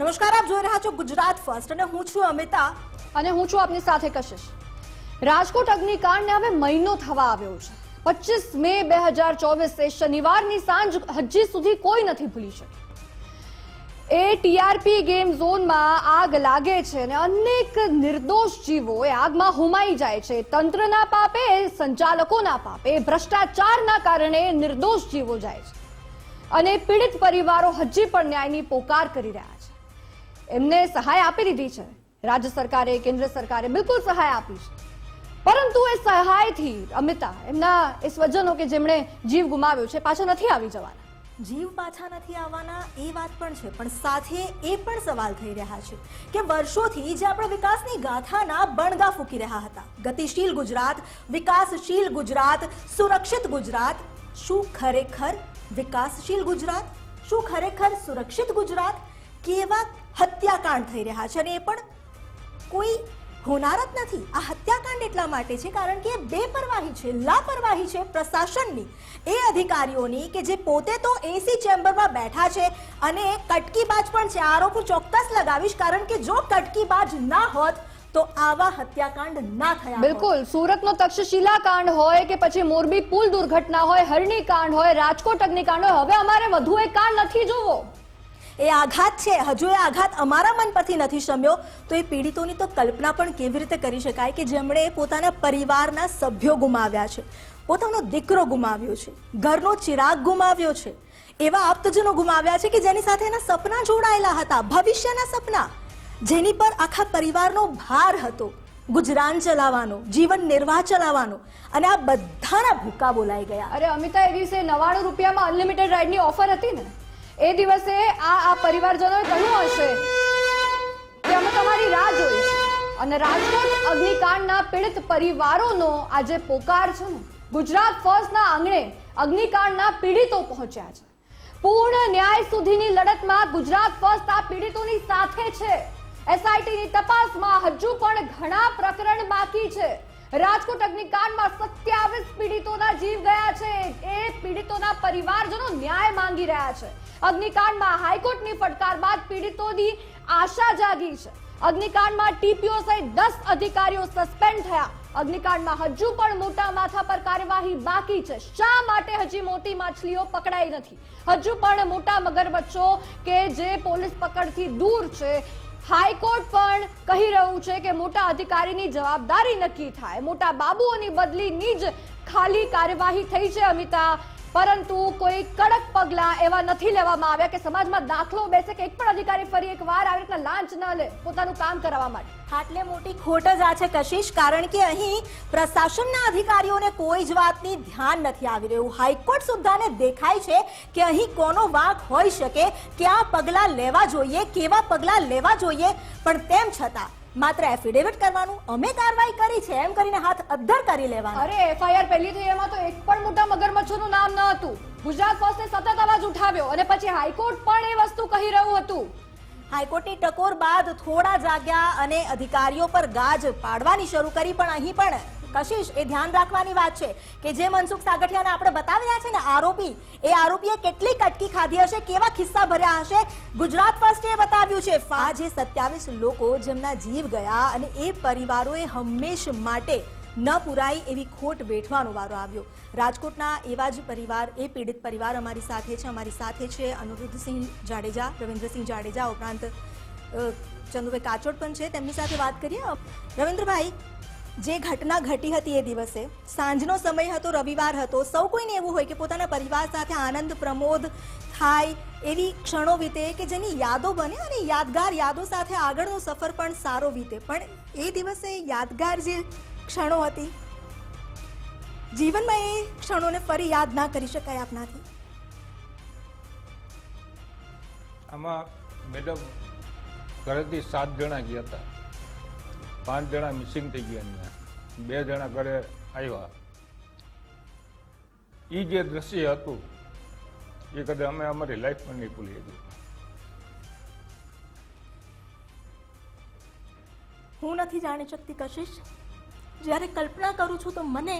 નમસ્કાર, આપ જોઈ રહ્યા છો ગુજરાત ફર્સ્ટ અને હું છું અમિતા. અને હું છું આપની સાથે કશિશ. રાજકોટ અગ્નિકાંડને હવે મહિનો થવા આવ્યો છે. પચીસ મે બે હજાર ચોવીસે, શનિવારની સાંજ હજી સુધી કોઈ નથી ભૂલી શકી. એ ટીઆરપી ગેમ ઝોનમાં આગ લાગે છે અને અનેક નિર્દોષ જીવો એ આગમાં હોમાઈ જાય છે. તંત્રના પાપે, સંચાલકોના પાપે, ભ્રષ્ટાચારના કારણે નિર્દોષ જીવો જાય છે. અને પીડિત પરિવારો હજી પણ ન્યાયની પોકાર કરી રહ્યા છે. એમને સહાય આપી દીધી છે. રાજ્ય સરકારે, કેન્દ્ર સરકારે બિલકુલ સહાય આપી છે. પરંતુ એ સહાયથી અમિતા, એમના એ સ્વજનો કે જેમણે જીવ ગુમાવ્યો છે, પાછા નથી આવી જવાના. જીવ પાછા નથી આવવાના એ વાત પણ છે, પણ સાથે એ પણ સવાલ થઈ રહ્યા છે કે વર્ષોથી જે આપણે વિકાસની ગાથાના બણગા ફૂકી રહ્યા હતા. ગતિશીલ ગુજરાત, વિકાસશીલ ગુજરાત, સુરક્ષિત ગુજરાત. શું ખરેખર વિકાસશીલ ગુજરાત? શું ખરેખર સુરક્ષિત ગુજરાત? કેવા હત્યાકાંડ થઈ રહ્યા છે અને એ પણ કોઈ હોનાર જ નથી. આ હત્યાકાંડ એટલા માટે છે કારણ કે એ બેપરવાહી છે, લાપરવાહી છે પ્રશાસનની. એ અધિકારીઓની કે જે પોતે તો એસી ચેમ્બરમાં બેઠા છે અને કટકીબાજ પણ છે આરોપ હું ચોક્કસ લગાવીશ કારણ કે જો કટકીબાજ ના હોત તો આવા હત્યાકાંડ ના થયા. બિલકુલ. સુરતનો તક્ષશિલા કાંડ હોય કે પછી મોરબી પુલ દુર્ઘટના હોય હરણી કાંડ હોય, રાજકોટ અગ્નિકાંડ હોય, હવે અમારે વધુ એક કાંડ નથી જોવો. એ આઘાત છે. હજુ એ આઘાત અમારા મન પરથી નથી શમ્યો. તો એ પીડિતોની તો કલ્પના પણ કેવી રીતે કરી શકાય કે જેમણે પોતાના પરિવારના સભ્યો ગુમાવ્યા છે? પોતાનો દીકરો ગુમાવ્યો છે. ઘરનો ચિરાગ ગુમાવ્યો છે. એવા આપ્તજનો ગુમાવ્યા છે કે જેની સાથે એના સપના જોડાયેલા હતા, ભવિષ્યના સપના. જેની પર આખા પરિવારનો ભાર હતો. ગુજરાન ચલાવવાનો, જીવન નિર્વાહ ચલાવવાનો. અને આ બધાના ભૂકા બોલાઈ ગયા. અરે અમિતા, એ દિવસે નવાણું રૂપિયામાં અનલિમિટેડ રાઈડની ઓફર હતી ને? એ દિવસે આ આ પરિવારજનોએ કહ્યું હશે કે અમે તમારી રાહ જોઈશું. અને રાજકોટ અગ્નિકાંડના પીડિત પરિવારોનો આજે પોકાર છે ગુજરાત ફર્સ્ટના આંગણે અગ્નિકાંડના પીડિતો પહોંચ્યા છે. પૂર્ણ ન્યાય સુધીની લડતમાં ગુજરાત ફર્સ્ટ આ પીડિતોની સાથે છે. એસઆઈટીની તપાસમાં હજુ પણ ઘણા પ્રકરણ બાકી છે. રાજકોટ અગ્નિકાંડમાં સત્યાવીસ પીડિતોના જીવ ગયા છે. એ પીડિતોના પરિવારજનો ન્યાય માંગી રહ્યા છે. અગ્નિકાંડમાં હાઈકોર્ટની ફટકાર બાદ પીડિતોની આશા જાગી છે. અગ્નિકાંડમાં ટીપીઓ સહિત દસ અધિકારીઓ સસ્પેન્ડ થયા. અગ્નિકાંડમાં હજુ પણ મોટા માથા પર કાર્યવાહી બાકી છે. શા માટે હજી મોટી માછલીઓ પકડાઈ નથી? હજુ પણ મોટા મગરબચ્છો કે જે પોલીસ પકડથી દૂર છે હાઈકોર્ટ પણ કહી રહ્યું છે કે મોટા અધિકારીની જવાબદારી નક્કી થાય. મોટા બાબુઓની બદલીની જ ખાલી કાર્યવાહી થઈ છે અમિતા. પરંતુ કોઈ કડક પગલા એવા નથી લેવામાં આવ્યા કે સમાજમાં દાખલો બેસે કે એક પણ અધિકારી ફરી એક વાર આવી રીતના લાંચ ન લે પોતાનું કામ કરાવવા માટે. આટલે મોટી ખોટ જ આ છે કશિશ, કારણ કે અહીં પ્રશાસનના અધિકારીઓને કોઈ જ વાતની ધ્યાન નથી આવી રહ્યું. હાઈકોર્ટ સુદ્ધાને દેખાય છે કે અહીં કોનો વાંક હોઈ શકે, કયા પગલાં લેવા જોઈએ, કેવા પગલાં લેવા જોઈએ, પણ તેમ છતાં માત્ર એફિડેવિટ કરવાનું અમે કાર્યવાહી કરી છે એમ કરીને હાથ અદ્ધર કરી લેવાનો. અરે એફઆઈઆર પહેલી થઈ એમાં તો એક પણ મોટા મગરમચ્છોનું નામ ન હતું. ગુજરાત ફર્સ્ટે સતત અવાજ ઉઠાવ્યો અને પછી હાઈકોર્ટ પણ એ વસ્તુ કહી રહ્યું હતું. હાઈકોર્ટની ટકોર બાદ થોડા જાગ્યા અને અધિકારીઓ પર ગાજ પાડવાની શરૂ કરી પણ અહીં પણ કશિશ, એ ધ્યાન રાખવાની વાત છે કે જે મનસુખ સાગઠિયાને આપણે બતાવ્યા છે ને આરોપી, એ આરોપીએ કેટલી કટકી ખાધી હશે, કેવા ખિસ્સા ભર્યા હશે, ગુજરાત ફર્સ્ટે બતાવ્યું છે આ સત્યાવીસ લોકો જેમના જીવ ગયા અને એ પરિવારોએ હંમેશ માટે ન પુરાઈ એવી ખોટ વેઠવાનો વારો આવ્યો. રાજકોટના એવા જ પરિવાર, એ પીડિત પરિવાર અમારી સાથે છે, અમારી સાથે છે અનુરુદ્ધસિંહ જાડેજા, રવિન્દ્રસિંહ જાડેજા ઉપરાંત ચંદુભાઈ કાચોડ પણ છે, તેમની સાથે વાત કરીએ રવિન્દ્રભાઈ જે ઘટના ઘટી હતી એ દિવસે, સાંજનો સમય હતો, રવિવાર હતો, સૌ કોઈને એવું હોય કે પોતાના પરિવાર સાથે આનંદ, પ્રમોદ થાય એવી ક્ષણો વીતે કે જેની યાદો બને અને યાદગાર યાદો સાથે આગળનો સફર પણ સારો વીતે. પણ એ દિવસે યાદગાર જે ક્ષણો હતી, જીવનમાં એ ક્ષણોને ફરી યાદ ના કરી શકાય આપનાથી. આમાં મેડમ ઘરેથી સાત જણા ગયા હતા. પાંચ જણા મિસિંગ થઈ ગયા અહીંયા બે જણા ઘરે આવ્યા. એ જે દ્રશ્ય હતું, એ કદાચ અમે અમારી લાઈફમાં નહીં ભૂલી હતી હું નથી જાણી શકતી કશિશ. જ્યારે કલ્પના કરું છું તો મને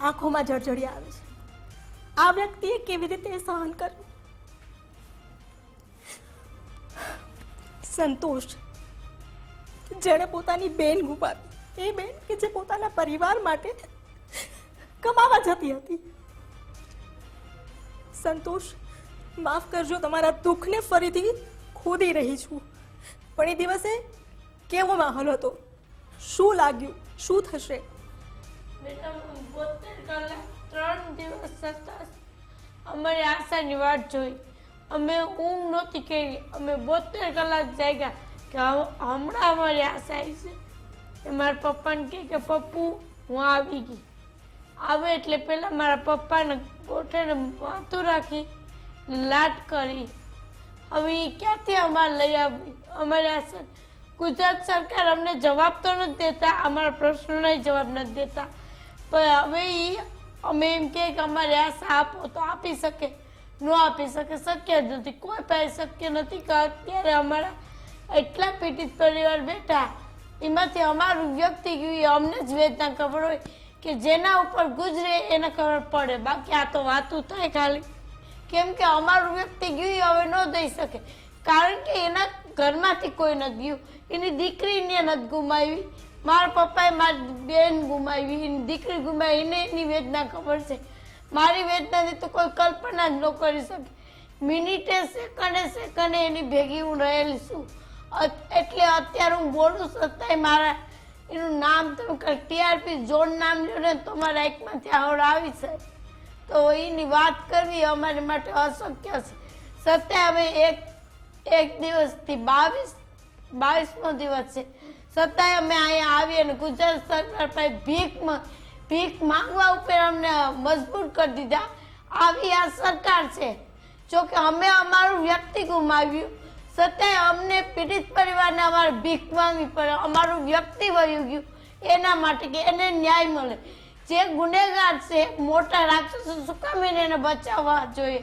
આંખોમાં જળજળી આવે છે. આ વ્યક્તિએ કેવી રીતે સહન કર્યું સંતોષ. જેણે પોતાની બેન ગુમાવી એ બેન કે જે પોતાના પરિવાર માટે કમાવા જતી હતી. સંતોષ, માફ કરજો, તમારા દુઃખને ફરીથી ખોદી રહી છું. પણ એ દિવસે કેવો માહોલ હતો? શું લાગ્યું? શું થશે? ત્રણ દિવસ અમારી આશાની વાટ જોઈ. અમે ઊંઘ નહોતી કરી. અમે બોતેર કલાક જાગ્યા. કે હમ- હમણાં અમારી આશા આવી છે કે મારા પપ્પાને કહે કે પપ્પુ, હું આવી ગઈ. આવે એટલે પહેલાં મારા પપ્પાને ગોઠેને વાંધો રાખી, લાટ કરી. હવે એ ક્યાંથી અમારે લઈ આવી અમારી આશા ગુજરાત સરકાર અમને જવાબ તો નથી દેતા, અમારા પ્રશ્નોના જવાબ નથી દેતા. પણ હવે એ અમે એમ કહે કે અમારે આશા આપો તો આપી શકે. ન આપી શકે, શક્ય જ નથી. કોઈ પાસે શક્ય નથી કે અત્યારે અમારા એટલા પીડિત પરિવાર બેઠા એમાંથી અમારું વ્યક્તિ અમને જ વેદના ખબર હોય કે જેના ઉપર ગુજરે એને ખબર પડે. બાકી આ તો વાતું થાય ખાલી. કેમ કે અમારું વ્યક્તિ ગયું હવે ન દઈ શકે. કારણ કે એના ઘરમાંથી કોઈ નથી ગયું. એની દીકરીને નથી ગુમાવી. મારા પપ્પાએ મારી બેન ગુમાવી, એની દીકરી ગુમાવી. એને એની વેદના ખબર છે. મારી વેદનાની તો કોઈ કલ્પના જ ન કરી શકે. મિનિટે સેકન્ડે સેકન્ડે એની ભેગી હું રહેલી છું. એટલે અત્યારે હું બોલું છતાંય મારા એનું નામ તમે ટીઆરપી ઝોન નામ લ્યો ને તો મારા એકમાંથી આવડ આવી છે તો એની વાત કરવી અમારી માટે અશક્ય છે. છતાંય અમે એક એક દિવસથી બાવીસ, બાવીસમો દિવસ છે. છતાંય અમે અહીંયા આવી અને ગુજરાત સરકાર પાસે ભીખ ભીખ માંગવા ઉપર અમને મજબૂર કરી દીધા. આવી આ સરકાર છે. જોકે અમે અમારું વ્યક્તિ ગુમાવ્યું. છતાંય અમને પીડિત પરિવારને અમારે ભીખ માંગવી પડે. અમારું વ્યક્તિ વયું ગયું. એના માટે કે એને ન્યાય મળે. જે ગુનેગાર છે, મોટા રાક્ષસો શું કામ એને બચાવવા જોઈએ.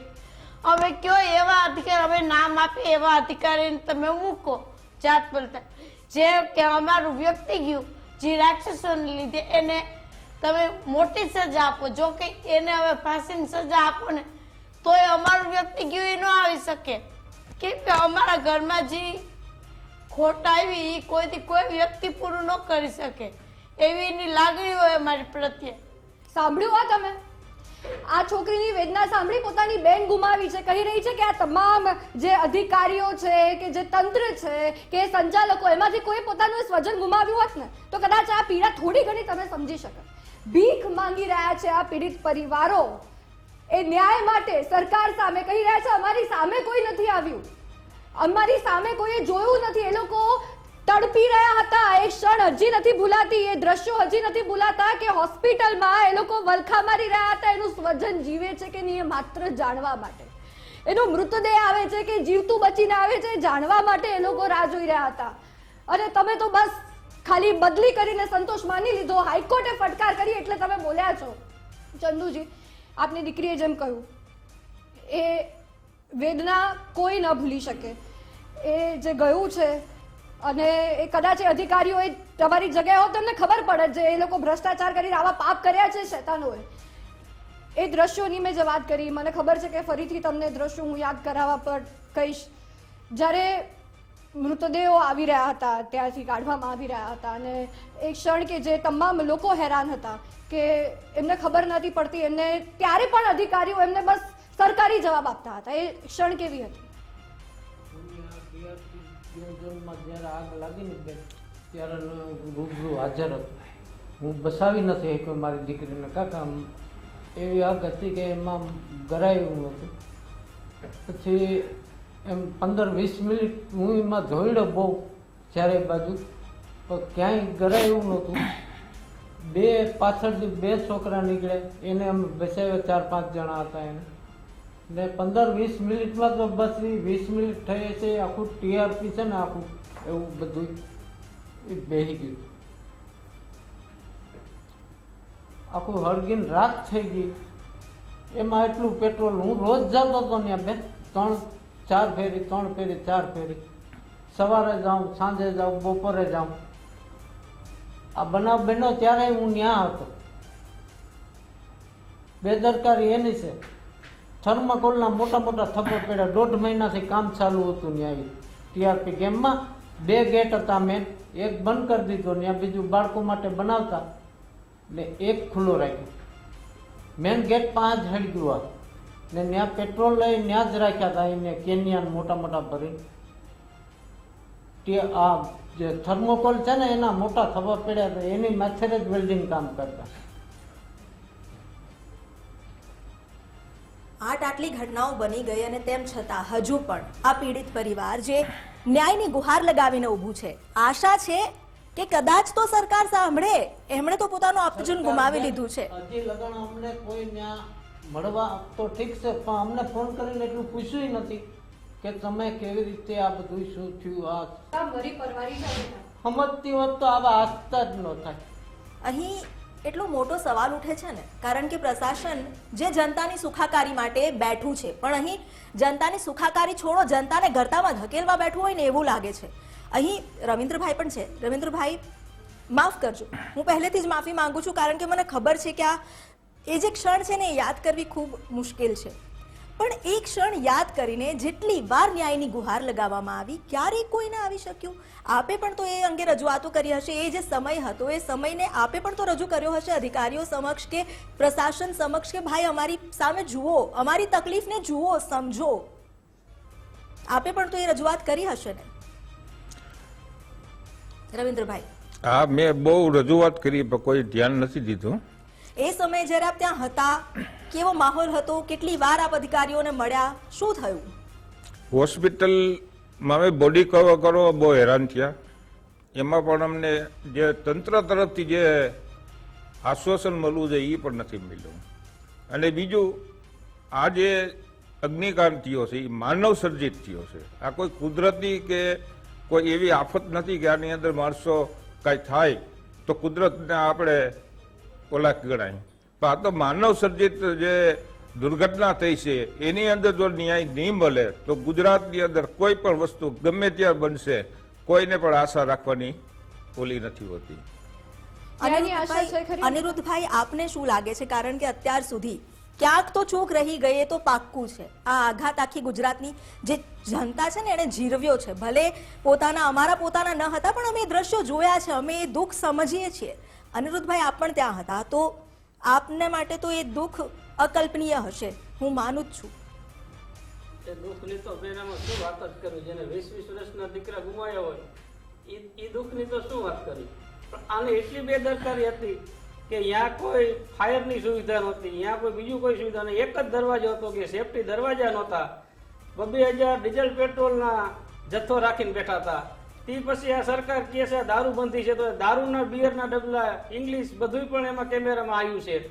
હવે કયો એવા અધિકાર અમે નામ આપીએ એવા અધિકારીને તમે મૂકો જાત બોલતા જે કે અમારું વ્યક્તિ ગયું, જે રાક્ષસોને લીધે એને તમે મોટી સજા આપો. જો કે એને હવે ફાંસીની સજા આપો ને, તોય અમારું વ્યક્તિ ગયું એ ન આવી શકે. કે અમારા ઘરમાં જે ખોટ આવી એ કોઈથી કોઈ વ્યક્તિ પૂરું ન કરી શકે. એવી એની લાગણી હોય અમારી પ્રત્યે. સાંભળ્યું આ તમે? આ છોકરીની વેદના સાંભળી પોતાની બેન ગુમાવી છે. કહી રહી છે કે આ તમામ જે અધિકારીઓ છે, કે જે તંત્ર છે, કે સંચાલકો, એમાંથી કોઈ પોતાનું સ્વજન ગુમાવ્યું હોત ને, તો કદાચ આ પીડા થોડી ઘણી તમે સમજી શકો. ભીખ માંગી રહ્યા છે આ પીડિત પરિવારો. એ ન્યાય માટે સરકાર સામે કહી રહ્યા છે, અમારી સામે કોઈ નથી આવ્યું. અમારી સામે કોઈએ જોયું નથી. એ લોકો તડપી રહ્યા હતા. એ ક્ષણ હજી નથી ભૂલાતી. એ દ્રશ્યો હજી નથી ભૂલાતા કે હોસ્પિટલમાં એ લોકો વલખા મારી રહ્યા હતા. એનું સ્વજન જીવે છે કે નહીં એ માત્ર જાણવા માટે. એનો મૃતદેહ આવે છે કે જીવતું બચીને આવે છે જાણવા માટે એ લોકો રાહ જોઈ રહ્યા હતા. અને તમે તો બસ ખાલી બદલી કરીને સંતોષ માની લીધો. હાઈકોર્ટે ફટકાર કરી એટલે તમે બોલ્યા છો. ચંદુજી આપની દીકરીએ જેમ કહ્યું, એ વેદના કોઈ ન ભૂલી શકે. એ જે ગયું છે અને એ કદાચ એ અધિકારીઓએ તમારી જગ્યાએ હોત તમને ખબર પડે જે એ લોકો ભ્રષ્ટાચાર કરીને આવા પાપ કર્યા છે શેતાનોએ. એ દ્રશ્યોની મેં જે વાત કરી, મને ખબર છે કે ફરીથી તમને દ્રશ્યો હું યાદ કરાવવા પર કહીશ. જ્યારે મૃતદેહો આવી રહ્યા હતા ત્યાંથી કાઢવામાં આવી રહ્યા હતા અને એ ક્ષણ કે જે તમામ લોકો હેરાન હતા કે એમને ખબર નથી પડતી, એમને ત્યારે પણ અધિકારીઓ એમને બસ સરકારી જવાબ આપતા હતા. એ ક્ષણ કેવી હતી? હાજર હું બસાવી નથી એક મારી દીકરીને. કાકા એવી આગ હતી કે એમાં ગરાયું હતું પછી એમ પંદર વીસ મિનિટ હું એમાં ધોઈડો બહુ ચારે બાજુ. પણ ક્યાંય ગરાયું નહોતું. બે પાછળથી બે છોકરા નીકળ્યા એને અમે બેસાવ્યા ચાર પાંચ જણા હતા એને. ને પંદર વીસ મિનિટમાં તો બસ એ વીસ મિનિટ થઈ છે, આખું ટીઆરપી છે ને આખું, એવું બધું એ બેસી ગયું. આખું હળગીને રાત થઈ ગઈ. એમાં એટલું પેટ્રોલ, હું રોજ જતો હતો ત્યાં બે, ત્રણ ચાર ફેરી, ત્રણ ફેરી, ચાર ફેરી. સવારે જાઉં, સાંજે જાઉં, બપોરે જાઉં. આ બનાવ બન્યો ત્યારે હું ત્યાં હતો. બેદરકારી એની છે. થર્માકોલના મોટા મોટા થપ્પો પડ્યા. દોઢ મહિનાથી કામ ચાલુ હતું ન્યાય. ટીઆરપી ગેમમાં બે ગેટ હતા મેન. એક બંધ કરી દીધો ત્યાં બીજું બાળકો માટે બનાવતા ને એક ખુલ્લો રાખ્યો. મેન ગેટ પાંચ ગયું ને ત્યાં પેટ્રોલ લઈ ત્યાં જ રાખ્યા હતા એને કેનિયાન મોટા મોટા ભરી. તે આ જે થર્મોકોલ છે ને એના મોટા થવા પડ્યા હતા એની માથેરે જ વેલ્ડિંગ કામ કરતા. આટ આટલી ઘટનાઓ બની ગઈ અને તેમ છતાં હજુ પણ આ પીડિત પરિવાર જે ન્યાયની ગુહાર લગાવીને ઊભું છે આશા છે કે કદાચ તો સરકાર સાંભળે. એમણે તો પોતાનું આપજન ગુમાવી લીધું છે. હજી લગણ અમને કોઈ ત્યાં મળવા તો ઠીક છે પણ અમને ફોન કરીને એટલું પૂછ્યું નથી કે તમે કેવી રીતે આ બધું શું થયું આ સમજતી હોત તો આવા આસ્તા જ ન થાય. અહીં એટલો મોટો સવાલ ઉઠે છે ને કારણ કે પ્રશાસન જે જનતાની સુખાકારી માટે બેઠું છે પણ અહીં જનતાની સુખાકારી છોડો જનતાને ગરતામાં ધકેલવા બેઠું હોય ને એવું લાગે છે. અહીં રવિન્દ્રભાઈ પણ છે. રવિન્દ્રભાઈ માફ કરજો. હું પહેલેથી જ માફી માંગુ છું કારણ કે મને ખબર છે કે આ એ જે ક્ષણ છે ને એ યાદ કરવી ખૂબ મુશ્કેલ છે. પણ એ ક્ષણ યાદ કરીને જેટલી વાર ન્યાયની ગુહાર લગાવવામાં આવી, ક્યારેય કોઈને આવી શક્યું. આપે પણ તો એ અંગે રજૂઆતો કરી હશે. એ જે સમય હતો, એ સમયને આપે પણ તો રજૂ કર્યો હશે અધિકારીઓ સમક્ષ કે પ્રશાસન સમક્ષ કે ભાઈ અમારી સામે જુઓ, અમારી તકલીફને જુઓ, સમજો. આપે પણ તો એ રજૂઆત કરી હશે ને? રવિન્દ્રભાઈ. હા, મેં બહુ રજૂઆત કરી, પણ કોઈ ધ્યાન નથી દીધું. એ સમયે જ્યારે આપ ત્યાં હતા, કેવો માહોલ હતો, કેટલી વાર આપ અધિકારીઓને મળ્યા, શું થયું? હોસ્પિટલમાં અમે બોડી કવર કરવા બહુ હેરાન થયા. એમાં પણ અમને જે તંત્ર તરફથી જે આશ્વાસન મળવું જોઈએ એ પણ નથી મળ્યું. અને બીજું, આ જે અગ્નિકાંડ થયો છે એ માનવ સર્જિત થયો છે. આ કોઈ કુદરતી કે કોઈ એવી આફત નથી કે આની અંદર માણસો કાંઈ થાય, તો કુદરતને આપણે ઓલા ગણાય પણ આ તો માનવ સર્જિત જે દુર્ઘટના થઈ છે એની અંદર જો ન્યાય નહીં મળે તો ગુજરાતની અંદર કોઈ પણ વસ્તુ ગમે ત્યાં બનશે કોઈને પણ આશા રાખવાની ઓલી નથી હોતી? અનિરુદ્ધભાઈ આપને શું લાગે છે? કારણ કે અત્યાર સુધી ક્યાંક તો ચૂક રહી ગઈ એ તો પાક્કું છે. આ આઘાત આખી ગુજરાતની જે જનતા છે ને એને જીરવ્યો છે. ભલે પોતાના અમારા પોતાના ન હતા પણ અમે એ દ્રશ્યો જોયા છે. અમે એ દુઃખ સમજીએ છીએ. અનિરુદ્ધભાઈ, આપ પણ ત્યાં હતા. તો આપને માટે તો એ દુઃખ અકલ્પનીય હશે. હું માનું જ છું. એ દુઃખની તો બેનામાં શું વાત જ કરવી જેને વીસ વીસ વર્ષના દીકરા ગુમાયા હોય એ એ દુઃખની તો શું વાત કરી? પણ આને એટલી બેદરકારી હતી કે અહીંયા કોઈ ફાયરની સુવિધા નહોતી અહીંયા કોઈ બીજું કોઈ સુવિધા નહીં એક જ દરવાજો હતો કે સેફટી દરવાજા નહોતા. બબે હજાર ડીઝલ પેટ્રોલના જથ્થો રાખીને બેઠા હતા. તે પછી આ સરકાર કહે છે દારૂ બંધી છે તો દારૂના બિયરના ડબલા ઇંગ્લિશ બધું પણ એમાં કેમેરામાં આવ્યું છે.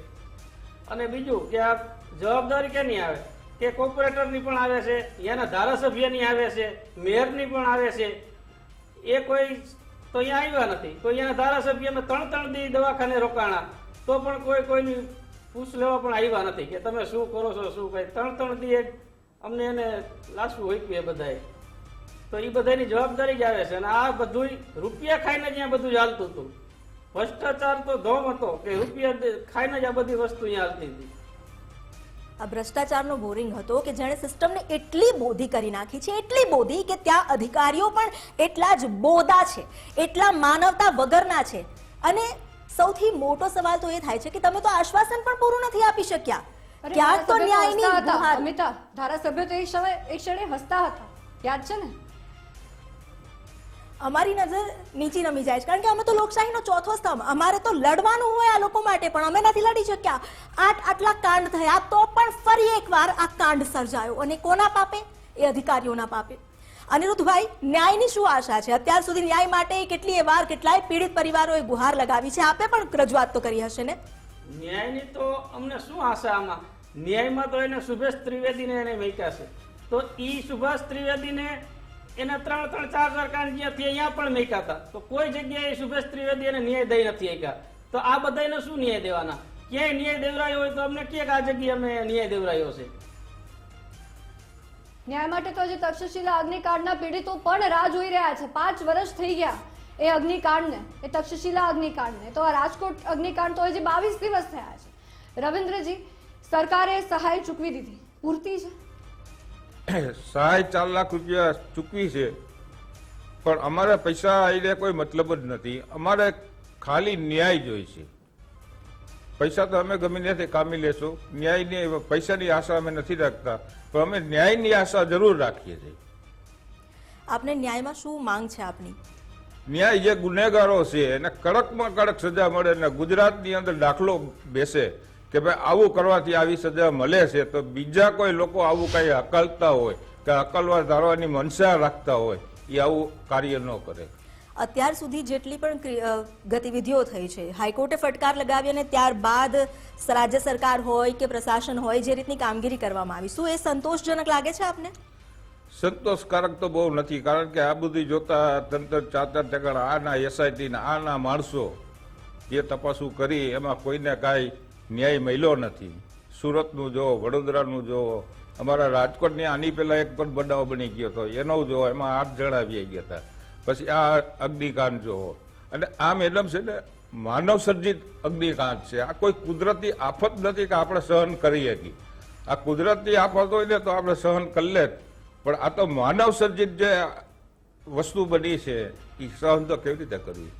અને બીજું કે આ જવાબદારી કેની આવે? કે કોર્પોરેટરની પણ આવે છે ત્યાંના ધારાસભ્યની આવે છે, મેયરની પણ આવે છે. એ કોઈ તો અહીંયા આવ્યા નથી. તો અહીંયા ધારાસભ્યમાં ત્રણ ત્રણ દી દવાખાને રોકાણા. તો પણ કોઈ કોઈની પૂછ લેવા પણ આવ્યા નથી. કે તમે શું કરો છો, શું કઈ? ત્રણ ત્રણ દી અમને એને લાસવું હોય એ બધાએ. તો એ બધાની જવાબદારી જ આવે છે. અને આ બધું રૂપિયા ખાઈને જ્યાં બધું ચાલતું હતું. ભ્રષ્ટાચાર તો ધોમ હતો કે રૂપિયા ખાઈને જ આ બધી વસ્તુ અહીંયા હાલતી હતી. આ ભ્રષ્ટાચારનો બોરિંગ હતો કે જેણે સિસ્ટમને એટલી બોધી કરી નાખી છે એટલી બોધી કે ત્યાં અધિકારીઓ પણ એટલા જ બોધા છે એટલા માનવતા વગરના છે. અને સૌથી મોટો સવાલ તો એ થાય છે કે તમે તો આશ્વાસન પણ પૂરું નથી આપી શક્યા. ક્યાંક તો ધારાસભ્ય ન્યાયની હસતા ગુહાર અમિતા ધારાસભ્ય તો એક સમય એક ક્ષણે હસતા હતા. યાદ છે ને? અમારી નજર નીચી નમી જાય છે. કારણ કે અમે તો લોકશાહીનો ચોથો સ્તંભ. અમારે તો લડવાનું હોય આ લોકો માટે, પણ અમે નથી લડી શક્યા. આઠ આટલા કાંડ થયા તો પણ ફરી એકવાર આ કાંડ સર્જાયો. અને કોના પાપે? એ અધિકારીઓના પાપે. અનિરુદ્ધભાઈ, ન્યાયની શું આશા છે? અત્યાર સુધી ન્યાય માટે કેટલી વાર કેટલાય પીડિત પરિવારોએ ગુહાર લગાવી છે? આપે પણ રજૂઆત તો કરી હશે ને? ન્યાયની તો અમને શું આશા આમાં? ન્યાયમાં તો એને સુભાષ ત્રિવેદીને એને મેક્યા છે તો ઈ સુભાષ ત્રિવેદીને એના ત્રણ ત્રણ, ચાર ચાર કાંડ જ્યાં અહીંયા પણ મેક્યા હતા. તો કોઈ જગ્યાએ શુભેશ ત્રિવેદી એને ન્યાય દઈ નથી આપ્યા. તો આ બધાને શું ન્યાય દેવાના? ક્યાંય ન્યાય દેવરાયો હોય તો અમને કે આ જગ્યાએ અમે ન્યાય દેવરાયો છે? ન્યાય માટે તો જે તક્ષશિલા અગ્નિકાંડના પીડિતો પણ રાહ જોઈ રહ્યા છે. પાંચ વર્ષ થઈ ગયા એ અગ્નિકાંડને, એ તક્ષશિલા અગ્નિકાંડને. તો આ રાજકોટ અગ્નિકાંડ તો હજી બાવીસ દિવસ થયા છે. રવિન્દ્રજી, સરકારે સહાય ચૂકવી દીધી. પૂરતી છે? સહાય ચાર લાખ રૂપિયા ચૂકવી છે. પણ અમારે પૈસા એને કોઈ મતલબ જ નથી. અમારે ખાલી ન્યાય જોઈએ છે પૈસા તો અમે ગમે ત્યાંથી કામી લેશું. ન્યાયની પૈસાની આશા અમે નથી રાખતા. પણ અમે ન્યાયની આશા જરૂર રાખીએ છીએ. આપને ન્યાયમાં શું માંગ છે આપની? ન્યાય જે ગુનેગારો છે એને કડકમાં કડક સજા મળે અને ગુજરાતની અંદર દાખલો બેસે. કે ભાઈ આવું કરવાથી આવી સજા મળે છે તો બીજા કોઈ લોકો આવું કંઈ હકલતા હોય કે હકલવા ધારવાની મનસા રાખતા હોય એ આવું કાર્ય ન કરે. અત્યાર સુધી જેટલી પણ ગતિવિધિઓ થઈ છે હાઈકોર્ટે ફટકાર લગાવી અને ત્યારબાદ રાજ્ય સરકાર હોય કે પ્રશાસન હોય જે રીતની કામગીરી કરવામાં આવી શું એ સંતોષજનક લાગે છે આપને? સંતોષકારક તો બહુ નથી કારણ કે આ બધું જોતા તંત્ર ચાતર ટકર આના એસઆઈટીના આના માણસો જે તપાસું કરી એમાં કોઈને કાંઈ ન્યાય મળ્યો નથી. સુરતનું જો વડોદરાનું જો અમારા રાજકોટની આની પહેલાં એક પણ બનાવ બની ગયો હતો. એનો જો એમાં આઠ જણા આવી ગયા હતા. પછી આ અગ્નિકાંડ જોવો અને આ મેડમ છે ને માનવ સર્જિત અગ્નિકાંડ છે. આ કોઈ કુદરતી આફત નથી કે આપણે સહન કરી શકી આ કુદરતી આફત હોય ને તો આપણે સહન કરી લે. પણ આ તો માનવ સર્જિત જે વસ્તુ બની છે એ સહન તો કેવી રીતે કરવી?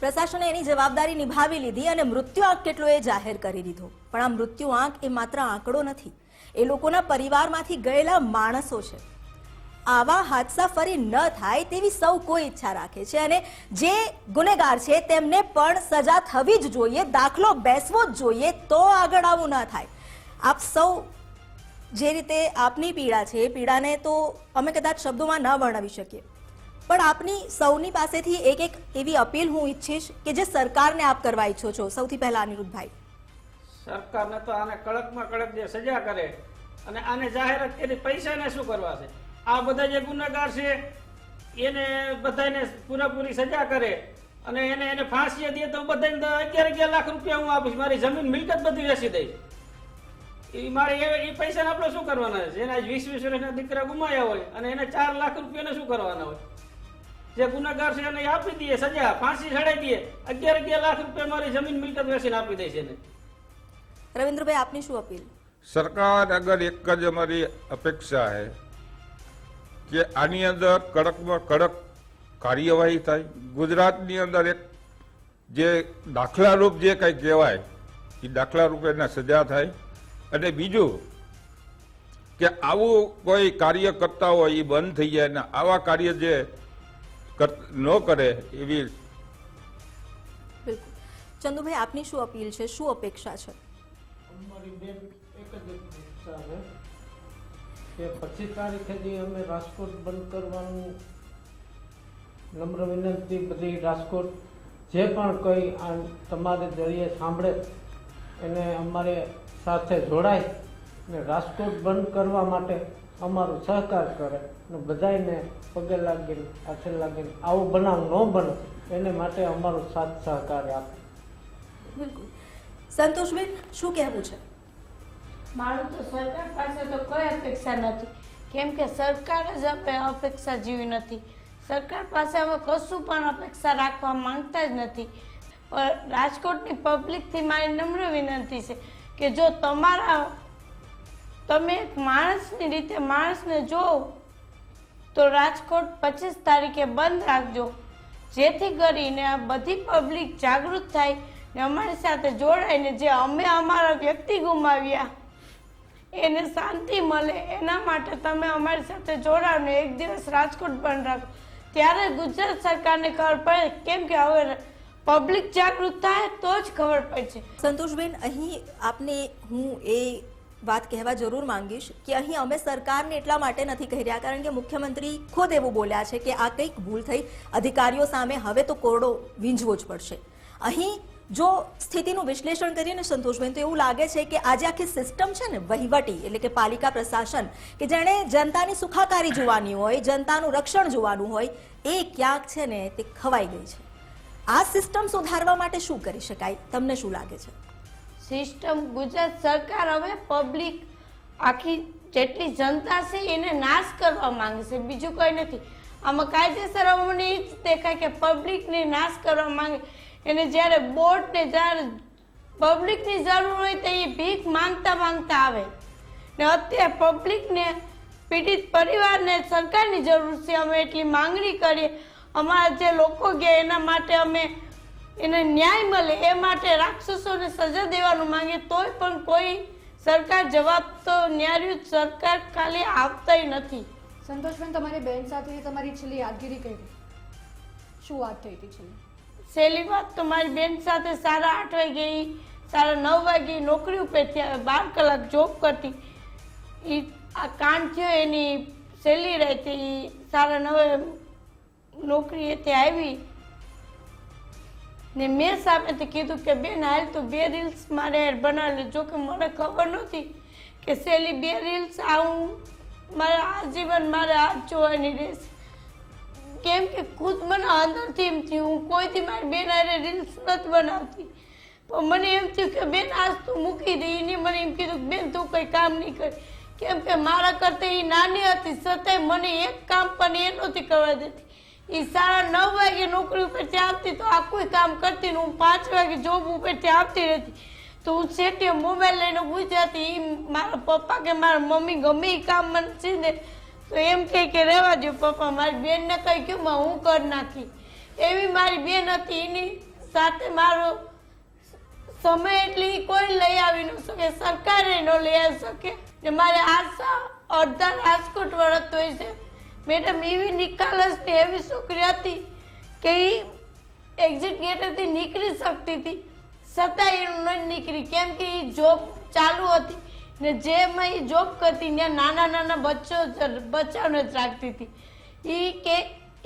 પ્રશાસને એની જવાબદારી નિભાવી લીધી અને મૃત્યુ આંક કેટલો એ જાહેર કરી દીધો. પણ આ મૃત્યુ આંક એ માત્ર આંકડો નથી. એ લોકોના પરિવારમાંથી ગયેલા માણસો છે. આવા હાદસા ફરી ન થાય તેવી સૌ કોઈ ઈચ્છા રાખે છે અને જે ગુનેગાર છે તેમને પણ સજા થવી જ જોઈએ, દાખલો બેસવો જ જોઈએ તો આગળ આવું ન થાય. આપ સૌ જે રીતે આપની પીડા છે, એ પીડાને તો અમે કદાચ શબ્દોમાં ન વર્ણવી શકીએ. પણ આપની સૌની પાસેથી એક એક એવી અપીલ હું ઈચ્છીશ કે જે સરકારને આપ કરવા ઈચ્છો છો. સૌથી પહેલા અનિરુદ્ધભાઈ. સરકારને તો આને કડકમાં કડક જે સજા કરે અને આને જાહેરાત કરી પૈસાને શું કરવા છે? આ બધા જે ગુનેગાર છે, એને બધાને પૂરેપૂરી સજા કરે અને એને એને ફાંસી દે તો બધાને અગિયાર અગિયાર લાખ રૂપિયા હું આપીશ. મારી જમીન મિલકત બધી વેચી દઈશ. એ મારે એ પૈસાને આપણે શું કરવાના છે? એના વીસ વીસ વર્ષના દીકરા ગુમાયા હોય અને એને ચાર લાખ રૂપિયાને શું કરવાના હોય? જે ગુનેગાર છે એને આપી દઈએ સજા ફાંસી ચડાવી દઈએ. અગિયાર અગિયાર લાખ રૂપિયા મારી જમીન મિલકત વેચીને આપી દઈશ એને. રવિન્દ્રભાઈ આપની શું અપીલ? સરકાર અગર એક જ અમારી અપેક્ષા છે કે આની અંદર કડકમાં કડક કાર્યવાહી થાય. ગુજરાતની અંદર એક જે દાખલારૂપ જે કંઈ કહેવાય એ દાખલારૂપે એને સજા થાય. અને બીજું કે આવું કોઈ કાર્ય કરતા હોય એ બંધ થઈ જાય અને આવા કાર્ય જે ન કરે એવી બિલકુલ. ચંદુભાઈ આપની શું અપીલ છે? શું અપેક્ષા છે? અમારી બેન એક જ ઈચ્છા છે કે પચીસ તારીખેથી અમે રાજકોટ બંધ કરવાનું નમ્ર વિનંતી બધી રાજકોટ જે પણ કંઈ આ તમારે દળીએ સાંભળે એને અમારે સાથે જોડાય ને રાજકોટ બંધ કરવા માટે અમારો સહકાર કરે ને બધાયને પગે લાગીને હાથે લાગીને આવો બનાવ ન બને. એને માટે અમારો સાથ સહકાર આપે. બિલકુલ. સંતોષબેન શું કહેવું છે? મારું તો સરકાર પાસે તો કોઈ અપેક્ષા નથી. કેમ કે સરકાર જ અપેક્ષા જીવી નથી. સરકાર પાસે અમે કશું પણ અપેક્ષા રાખવા માંગતા જ નથી. પણ રાજકોટની પબ્લિકથી મારી નમ્ર વિનંતી છે કે જો તમારા તમે એક માણસની રીતે માણસને જોવો તો રાજકોટ પચીસ તારીખે બંધ રાખજો. જેથી કરીને આ બધી પબ્લિક જાગૃત થાય ને અમારી સાથે જોડાઈને જે અમે અમારા વ્યક્તિ ગુમાવ્યા, એને શાંતિ મળે, એના માટે તમે અમારી સાથે જોડાવ ને એક દિવસ રાજકોટ બંધ રાખો. ત્યારે ગુજરાત સરકારને ખબર પડે કેમ કે હવે પબ્લિક જાગૃત થાય તો જ ખબર પડશે સંતોષબેન, અહીં આપને હું એ વાત કહેવા જરૂર માંગીશ કે અહીં અમે સરકારને એટલા માટે નથી કહી રહ્યા, કારણ કે મુખ્યમંત્રી ખુદ એવું બોલ્યા છે કે આ કંઈક ભૂલ થઈ, અધિકારીઓ સામે હવે તો કોરડો વીંઝવો જ પડશે. અહીં જો સ્થિતિનું વિશ્લેષણ કરીએ ને સંતોષબેન તો એવું લાગે છે કે આજે આખી સિસ્ટમ છે ને વહીવટી, એટલે કે પાલિકા પ્રશાસન, કે જેણે જનતાની સુખાકારી જોવાની હોય, જનતાનું રક્ષણ જોવાનું હોય, એ ક્યાંક છે ને તે ખવાઈ ગઈ છે. આ સિસ્ટમ સુધારવા માટે શું કરી શકાય? તમને શું લાગે છે? સિસ્ટમ ગુજરાત સરકાર હવે પબ્લિક આખી જેટલી જનતા છે એને નાશ કરવા માંગે છે. બીજું કંઈ નથી. આમાં કાયદેસર અમને એ જ દેખાય કે પબ્લિકને નાશ કરવા માંગે. એને જ્યારે બોર્ડને જ્યારે પબ્લિકની જરૂર હોય તો એ ભીખ માંગતા માંગતા આવે. ને અત્યારે પબ્લિકને પીડિત પરિવારને સરકારની જરૂર છે. અમે એટલી માંગણી કરીએ. અમારા જે લોકો ગયા એના માટે અમે એને ન્યાય મળે એ માટે રાક્ષસોને સજા દેવાનું માંગે તોય પણ કોઈ સરકાર જવાબ તો ન્યાર્યું સરકાર ખાલી આવતાય નથી. સંતોષબેન તમારી બેન સાથે તમારી છેલ્લી યાદગીરી કઈ શું વાત થઈ હતી છેલ્લી? છેલ્લી વાત તો મારી બેન સાથે સાડા આઠ વાગે સાડા નવ વાગે નોકરી ઉપર બાર કલાક જોબ કરતી. એ આ કાંડ થયો એની છેલ્લી રહેતી સાડા નવે નોકરીએથી આવી. ને મેં સામેથી કીધું કે, બેન, હાલ તો બે રીલ્સ મારે બનાવી જો કે મને ખબર નહોતી કે સેલી બે રીલ્સ આવું મારા આજીવન, મારે હાથ જોવાની રહેશે કેમ કે ખુદ મને અંદરથી એમ થયું, હું કોઈથી મારી બેન હારે રીલ્સ નથી બનાવતી. પણ મને એમ થયું કે, બેન, આજ તું મૂકી દે. એને મને એમ કીધું બેન, તું કંઈ કામ નહીં કરે. કેમ કે મારા કરતાં એ નાની હતી, છતાંય મને એક કામ પણ એ નહોતી કરવા દેતી. એ સાડા નવ વાગે નોકરી ઉપરથી આવતી તો આખું કામ કરતી હું પાંચ વાગે જોબ ઉપરથી આવતી રહેતી. તો હું સેટીએ મોબાઈલ લઈને પૂછાતી ઈ મારા પપ્પા કે મારા મમ્મી ગમે એ કામ મને છે ને, તો એમ કહે કે રહેવા દો પપ્પા, મારી બેનને કહી કે માં હું કરી નાખી. એવી મારી બેન હતી, એની સાથે મારો સમય એટલી કોઈ લઈ આવી ન શકે, સરકારે ન લઈ આવી શકે. ને મારે આશા, અડધા રાજકોટ વળતો હોય છે. મેડમ, એવી નિકાલસ ને એવી છોકરી હતી કે એ એક્ઝિટ ગેટથી નીકળી શકતી હતી. છતાં એનું ન નીકળી. કેમ કે એ જોબ ચાલુ હતી ને જેમાં એ જોબ કરતી, ત્યાં નાના નાના બચ્ચો બચ્ચાને જ રાખતી હતી. એ કે,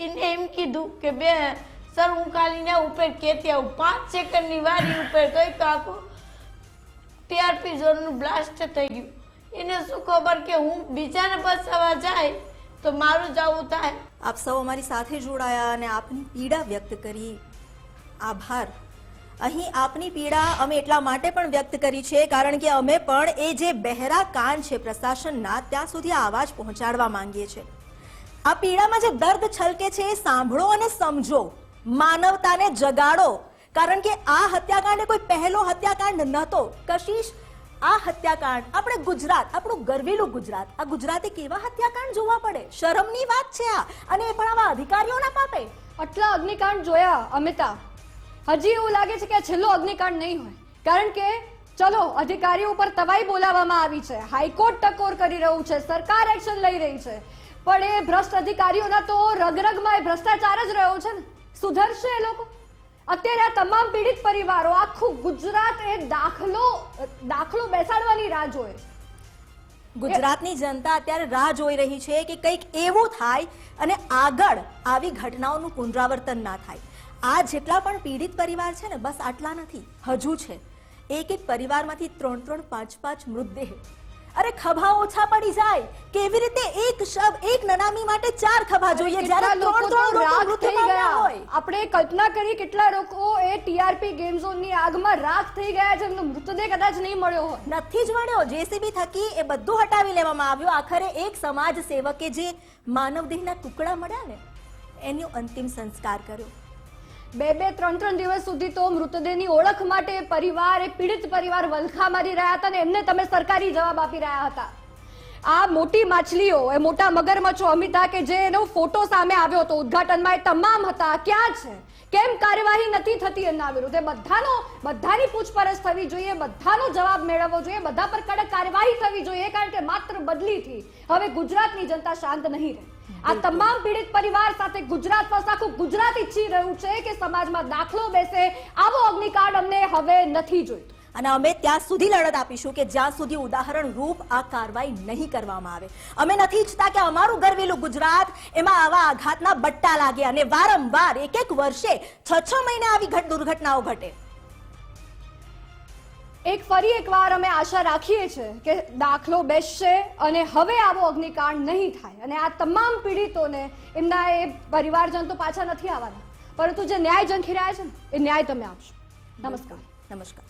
એને એમ કીધું કે, બે, સર, હું ખાલી ને ઉપર કેતી આવું. પાંચ સેકન્ડની વારી ઉપર ગઈ તો આખું ટીઆરપી ઝોનનું બ્લાસ્ટ થઈ ગયું. એને શું ખબર કે હું બીજાને બચાવવા જાય તો મારું જવું થાય. આપ સૌ અમારી સાથે જોડાયા અને આપની પીડા વ્યક્ત કરી. આભાર. અહીં આપની પીડા અમે એટલા માટે પણ વ્યક્ત કરી છે, કારણ કે અમે પણ એ જે બહેરા કાન છે પ્રશાસનના, ત્યાં સુધી આ અવાજ પહોંચાડવા માંગીએ છીએ. આ પીડામાં જે દર્દ છલકે છે એ સાંભળો અને સમજો. માનવતાને જગાડો. કારણ કે આ હત્યાકાંડ કોઈ પહેલો હત્યાકાંડ નહોતો. કશિશ આ હત્યાકાંડ, આપણે ગુજરાત, આપણું ગરવેલું ગુજરાત, આ ગુજરાતે કેવા હત્યાકાંડ જોવા પડે? શરમની વાત છે આ. અને એ પણ આવા અધિકારીઓના પાપે. આટલા અગ્નિકાંડ જોયા, અમિતા. હજી એવું લાગે છે કે છેલ્લો અગ્નિકાંડ નહીં હોય. કારણ કે, ચલો, અધિકારીઓ ઉપર તવાઈ બોલાવવામાં આવી છે. હાઈકોર્ટ ટકોર કરી રહ્યું છે. સરકાર એક્શન લઈ રહી છે. પણ એ ભ્રષ્ટ અધિકારીઓના તો રગરગમાં એ ભ્રષ્ટાચાર જ રહ્યો છે ને. સુધરશે એ લોકો? અત્યારે આ તમામ પીડિત પરિવારો, આખું ગુજરાત એ દાખલો દાખલો બેસાડવાની રાહ જોએ ગુજરાતની જનતા અત્યારે રાહ જોઈ રહી છે કે કંઈક એવું થાય અને આગળ આવી ઘટનાઓનું પુનરાવર્તન ના થાય. આ જેટલા પણ પીડિત પરિવાર છે ને, બસ આટલા નથી. હજુ છે. એક એક પરિવારમાંથી ત્રણ ત્રણ પાંચ પાંચ મૃતદેહ. અરે ખભા ઓછા પડી જાય. કેવી રીતે એક શબ એક નનામી માટે ચાર ખભા જોઈએ? જ્યારે ત્રણ ત્રણ લોકો મૃત્યુ થઈ પામ્યા ગયા. હોય. આપણે કલ્પના કરી કેટલા લોકો એ ટીઆરપી ગેમ ઝોનની આગમાં રાખ થઈ ગયા છે. એમનો મૃતદેહ કદાચ નહીં મળ્યો હોય. નથી જ મળ્યો. જેસીબી થકી એ બધું હટાવી લેવામાં આવ્યું. આખરે એક સમાજ સેવકે જે માનવદેહના ટુકડા મળ્યા ને એનો અંતિમ સંસ્કાર કર્યો. બે બે ત્રણ ત્રણ દિવસ સુધી તો મૃતદેહની ઓળખ માટે પરિવાર એ પીડિત પરિવાર વલખા મારી રહ્યા હતા અને એમને તમે સરકારી જવાબ આપી રહ્યા હતા. આ મોટી માછલીઓ, એ મોટા મગરમચ્છો અમિતા કે જે એનો ફોટો સામે આવ્યો હતો, ઉદ્ઘાટનમાં એ તમામ હતા. ક્યાં છે? કેમ કાર્યવાહી નથી થતી એમના વિરુદ્ધ? એ બધાનો, બધાની પૂછપરછ થવી જોઈએ, બધાનો જવાબ મેળવવો જોઈએ, બધા પર કડક કાર્યવાહી થવી જોઈએ, કારણ કે માત્ર બદલીથી હવે ગુજરાતની જનતા શાંત નહીં રહે. આ તમામ પીડિત પરિવાર સાથે ગુજરાત પર આખું ગુજરાત ઈચ્છી રહ્યું છે કે સમાજમાં દાખલો બેસે. આવો અગ્નિકાંડ અમને હવે નથી જોઈતો. અને અમે ત્યાં સુધી લડત આપીશું કે જ્યાં સુધી ઉદાહરણ રૂપ આ કાર્યવાહી નહીં કરવામાં આવે. અમે નથી ઈચ્છતા કે અમારું ગરવેલું ગુજરાત એમાં આવા આઘાતના બટ્ટા લાગે અને વારંવાર એક એક વર્ષે છ છ મહિને આવી ઘટ દુર્ઘટનાઓ ઘટે. એક ફરી એકવાર અમે આશા રાખીએ છીએ કે દાખલો બેસશે અને હવે આવો અગ્નિકાંડ નહીં થાય. અને આ તમામ પીડિતોને એમના એ પરિવારજન તો પાછા નથી આવવાના. પરંતુ જે ન્યાય ઝંખી રહ્યા છે ને, એ ન્યાય તમે આપશો. નમસ્કાર. નમસ્કાર.